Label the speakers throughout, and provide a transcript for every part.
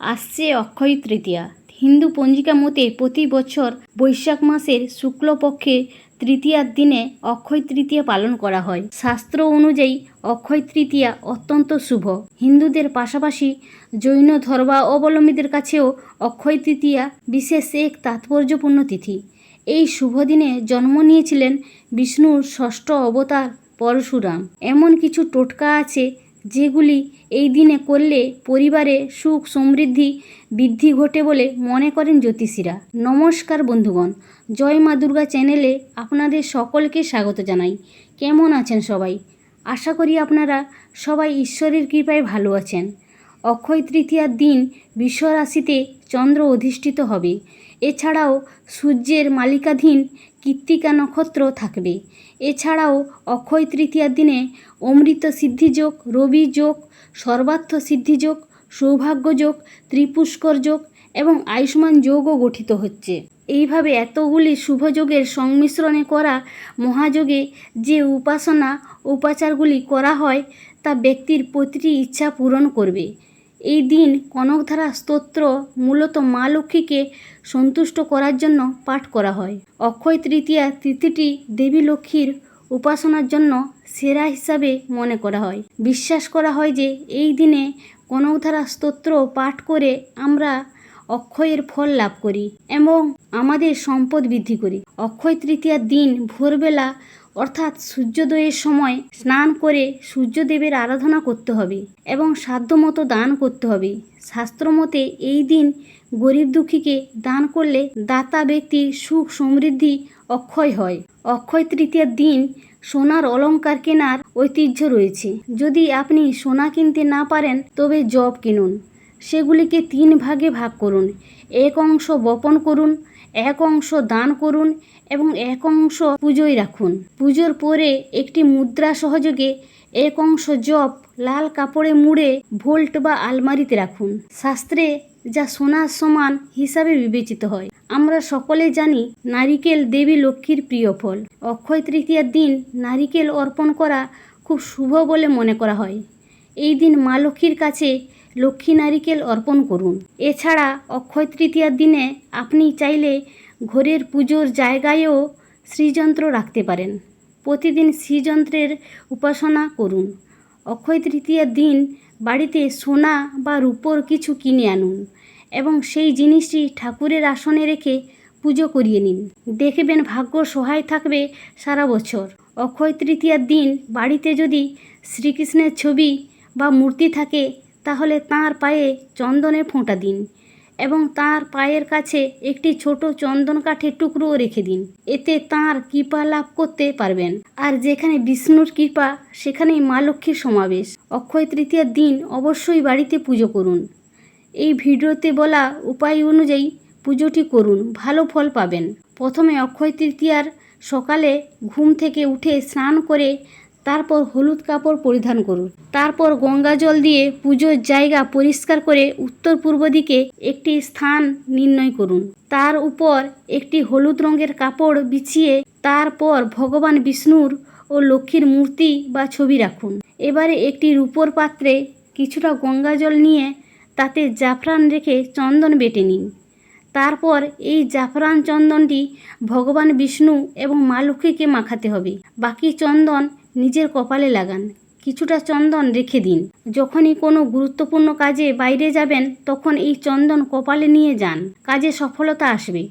Speaker 1: আসছে অক্ষয় তৃতীয়া। হিন্দু পঞ্জিকা মতে প্রতি বছর বৈশাখ মাসের শুক্লপক্ষে তৃতীয়ার দিনে অক্ষয় তৃতীয়া পালন করা হয়। শাস্ত্র অনুযায়ী অক্ষয় তৃতীয়া অত্যন্ত শুভ। হিন্দুদের পাশাপাশি জৈন ধর্মাবলম্বীদের কাছেও অক্ষয় তৃতীয়া বিশেষ এক তাৎপর্যপূর্ণ তিথি। এই শুভ দিনে জন্ম নিয়েছিলেন বিষ্ণুর ষষ্ঠ অবতার পরশুরাম। এমন কিছু টোটকা আছে যেগুলি এই দিনে করলে পরিবারে সুখ, সমৃদ্ধি, বৃদ্ধি ঘটে বলে মনে করেন জ্যোতিষীরা। নমস্কার বন্ধুগণ, জয় মা দুর্গা চ্যানেলে আপনাদের সকলকে স্বাগত জানাই। কেমন আছেন সবাই? আশা করি আপনারা সবাই ঈশ্বরের কৃপায় ভালো আছেন। অক্ষয় তৃতীয়ার দিন বিশ্বরাশিতে চন্দ্র অধিষ্ঠিত হবে। এছাড়াও সূর্যের মালিকাধীন কৃত্তিকা নক্ষত্র থাকবে। এছাড়াও অক্ষয় তৃতীয়ার দিনে অমৃত সিদ্ধিযোগ, রবি যোগ, সর্বার্থ সিদ্ধিযোগ, সৌভাগ্য যোগ, ত্রিপুষ্কর যোগ এবং আয়ুষ্মান যোগও গঠিত হচ্ছে। এইভাবে এতগুলি শুভযোগের সংমিশ্রণে করা মহাযোগে যে উপাসনা উপাচারগুলি করা হয়, তা ব্যক্তির প্রতিটি ইচ্ছা পূরণ করবে। এই দিন কনকধারা স্তোত্র মূলত মা লক্ষ্মীকে সন্তুষ্ট করার জন্য পাঠ করা হয়। অক্ষয় তৃতীয়া তিথিটি দেবী লক্ষ্মীর উপাসনার জন্য সেরা হিসাবে মনে করা হয়। বিশ্বাস করা হয় যে এই দিনে কনকধারা স্তোত্র পাঠ করে আমরা অক্ষয়ের ফল লাভ করি এবং আমাদের সম্পদ বৃদ্ধি করি। অক্ষয় তৃতীয়ার দিন ভোরবেলা, অর্থাৎ সূর্যোদয়ের সময়, স্নান করে সূর্যদেবের আরাধনা করতে হবে এবং সাধ্যমতো দান করতে হবে। শাস্ত্রমতে এই দিন গরিব দুঃখীকে দান করলে দাতা ব্যক্তির সুখ সমৃদ্ধি অক্ষয় হয়। অক্ষয় তৃতীয়ার দিন সোনার অলংকার কেনার ঐতিহ্য রয়েছে। যদি আপনি সোনা কিনতে না পারেন, তবে জব কিনুন। সেগুলিকে তিন ভাগে ভাগ করুন। এক অংশ বপন করুন, এক অংশ দান করুন এবং এক অংশ পুজোয় রাখুন। পুজোর পরে একটি মুদ্রা সহযোগে এক অংশ জপ, লাল কাপড়ে মুড়ে ভোল্ট বা আলমারিতে রাখুন। শাস্ত্রে যা সোনার সমান হিসাবে বিবেচিত হয়। আমরা সকলে জানি নারিকেল দেবী লক্ষ্মীর প্রিয় ফল। অক্ষয় তৃতীয়ার দিন নারিকেল অর্পণ করা খুব শুভ বলে মনে করা হয়। এই দিন মা লক্ষ্মীর কাছে লক্ষ্মী নারিকেল অর্পণ করুন। এছাড়া অক্ষয় তৃতীয়ার দিনে আপনি চাইলে ঘরের পুজোর জায়গায়ও শ্রীযন্ত্র রাখতে পারেন। প্রতিদিন শ্রীযন্ত্রের উপাসনা করুন। অক্ষয় তৃতীয়ার দিন বাড়িতে সোনা বা রূপোর কিছু কিনে আনুন এবং সেই জিনিসটি ঠাকুরের আসনে রেখে পুজো করিয়ে নিন। দেখবেন ভাগ্য সহায় থাকবে সারা বছর। অক্ষয় তৃতীয়ার দিন বাড়িতে যদি শ্রীকৃষ্ণের ছবি বা মূর্তি থাকে তাহলে তাঁর পায়ে চন্দনের ফোঁটা দিন এবং তার পায়ের কাছে একটি ছোট চন্দন কাঠের টুকরোও রেখে দিন। এতে তাঁর কৃপা লাভ করতে পারবেন। আর যেখানে বিষ্ণুর কৃপা, সেখানেই মা লক্ষ্মীর সমাবেশ। অক্ষয় তৃতীয়ার দিন অবশ্যই বাড়িতে পুজো করুন। এই ভিডিওতে বলা উপায় অনুযায়ী পুজোটি করুন, ভালো ফল পাবেন। প্রথমে অক্ষয় তৃতীয়ার সকালে ঘুম থেকে উঠে স্নান করে তারপর হলুদ কাপড় পরিধান করুন। তারপর গঙ্গা জল দিয়ে পুজোর জায়গা পরিষ্কার করে উত্তর পূর্ব দিকে একটি স্থান নির্ণয় করুন। তার উপর একটি হলুদ রঙের কাপড় বিছিয়ে তারপর ভগবান বিষ্ণুর ও লক্ষ্মীর মূর্তি বা ছবি রাখুন। এবারে একটি রূপোর পাত্রে কিছুটা গঙ্গা জল নিয়ে তাতে জাফরান রেখে চন্দন বেটে নিন। তারপর এই জাফরান চন্দনটি ভগবান বিষ্ণু এবং মা লক্ষ্মীকে মাখাতে হবে। বাকি চন্দন নিজের কপালে লাগান। কিছুটা চন্দন রেখে দিন। যখনই কোনো গুরুত্বপূর্ণ কাজে বাইরে যাবেন, তখন এই চন্দন কপালে নিয়ে যান। কাজে সফলতা আসবে।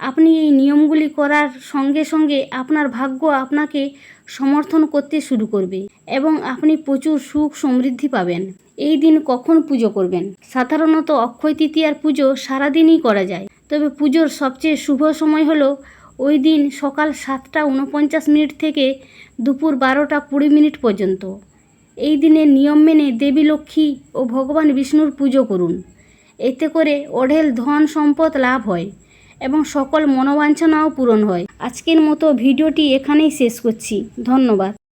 Speaker 1: আপনি এই নিয়মগুলি করার সঙ্গে সঙ্গে আপনার ভাগ্য আপনাকে সমর্থন করতে শুরু করবে এবং আপনি প্রচুর সুখ সমৃদ্ধি পাবেন। এই দিন কখন পুজো করবেন? সাধারণত অক্ষয় তৃতীয়ার পুজো সারাদিনই করা যায়। তবে পুজোর সবচেয়ে শুভ সময় হলো ওই দিন সকাল সাতটা উনপঞ্চাশ মিনিট থেকে দুপুর বারোটা কুড়ি মিনিট পর্যন্ত। এই দিনে নিয়ম মেনে দেবী লক্ষ্মী ও ভগবান বিষ্ণুর পুজো করুন। এতে করে অঢেল ধন সম্পদ লাভ হয় এবং সকল মনোবাঞ্ছনাও পূরণ হয়। আজকের মতো ভিডিওটি এখানেই শেষ করছি। ধন্যবাদ।